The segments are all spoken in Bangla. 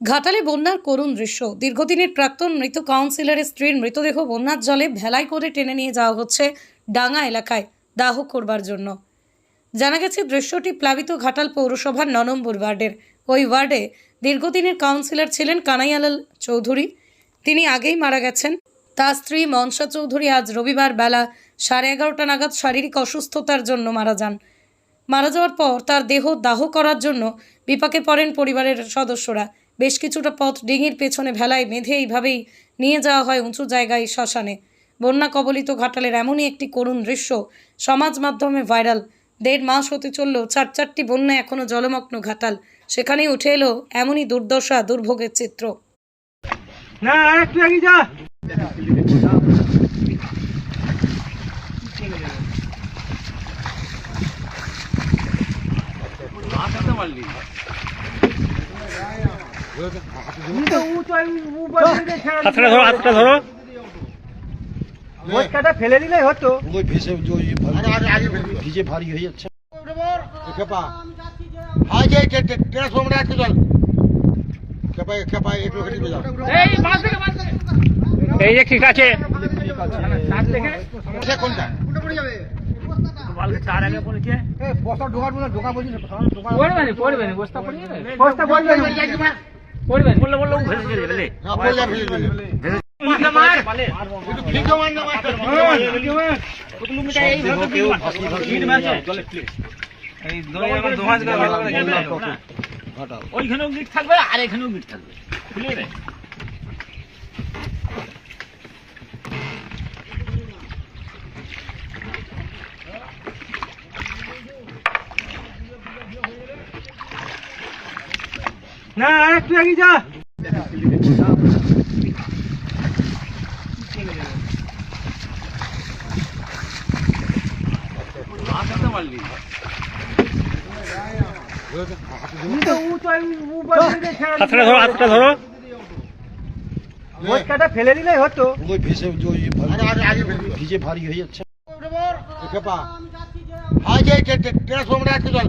ঘাটালে বন্যার করুণ দৃশ্য। দীর্ঘদিনের প্রাক্তন মৃত কাউন্সিলরের স্ত্রীর মৃতদেহ বন্যার জলে ভেলাই করে টেনে নিয়ে যাওয়া হচ্ছে ডাঙ্গা এলাকায় দাহ করবার জন্য। জানা গেছে, দৃশ্যটি প্লাবিত ঘাটাল পৌরসভার ন নম্বর ওয়ার্ডের। ওই ওয়ার্ডে দীর্ঘদিনের কাউন্সিলর ছিলেন কানাইয়ালাল চৌধুরী। তিনি আগেই মারা গেছেন। তার স্ত্রী মনসা চৌধুরী আজ রবিবার বেলা সাড়ে এগারোটা নাগাদ শারীরিক অসুস্থতার জন্য মারা যান। মারা যাওয়ার পর তার দেহ দাহ করার জন্য বিপাকে পড়েন পরিবারের সদস্যরা। বেশ কিছুটা পথ ডিঙির পেছনে ভেলায় বেঁধে এইভাবেই নিয়ে যাওয়া হয় উঁচু জায়গায় শ্মশানে। বন্যা কবলিত ঘাটালের এমনই একটি করুণ দৃশ্য সমাজ মাধ্যমে ভাইরাল। দেড় মাস হতে চলল চার চারটি বন্যা এখনও জলমগ্ন ঘাটাল। সেখানেই উঠে এলো এমনই দুর্দশা দুর্ভোগের চিত্র। না একটু এগিয়ে যা। হাতটা ধরো হাতটা ধরো মোটকাটা ফেলে দিলেই হতো ওই ভেসে ভিজে ভারী হয়ে যাচ্ছে খেপা হাই যাই ট্রান্সফর্মার আছে চল খেপা খেপা একটু হেঁটে যাও এই যে ঠিক আছে সে কোনটা বস্তা ঢোকার বলে ঢোকা বলছি বস্তা পড়ে যাবে বস্তা পড়বে পড়বে বললে বললে ভেসে চলে যাবে ওইখানেও গিট থাকবে আর এখানেও গিট থাকবে। না একটু এগিয়ে যা হাতটা ধরো হাতটা ধরো মোটকাটা ফেলে দিলেই হতো ওই ভেসে ওই ভিজে ভারী হয়ে যাচ্ছে খেপা হাই ট্রান্সফর্মার চল খেপা খেপা একটু হেঁটে যাও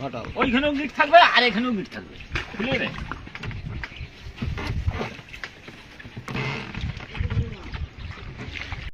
ঘাটাল ওইখানেও গিট থাকবে আর এখানেও গিট থাকবে। দেয়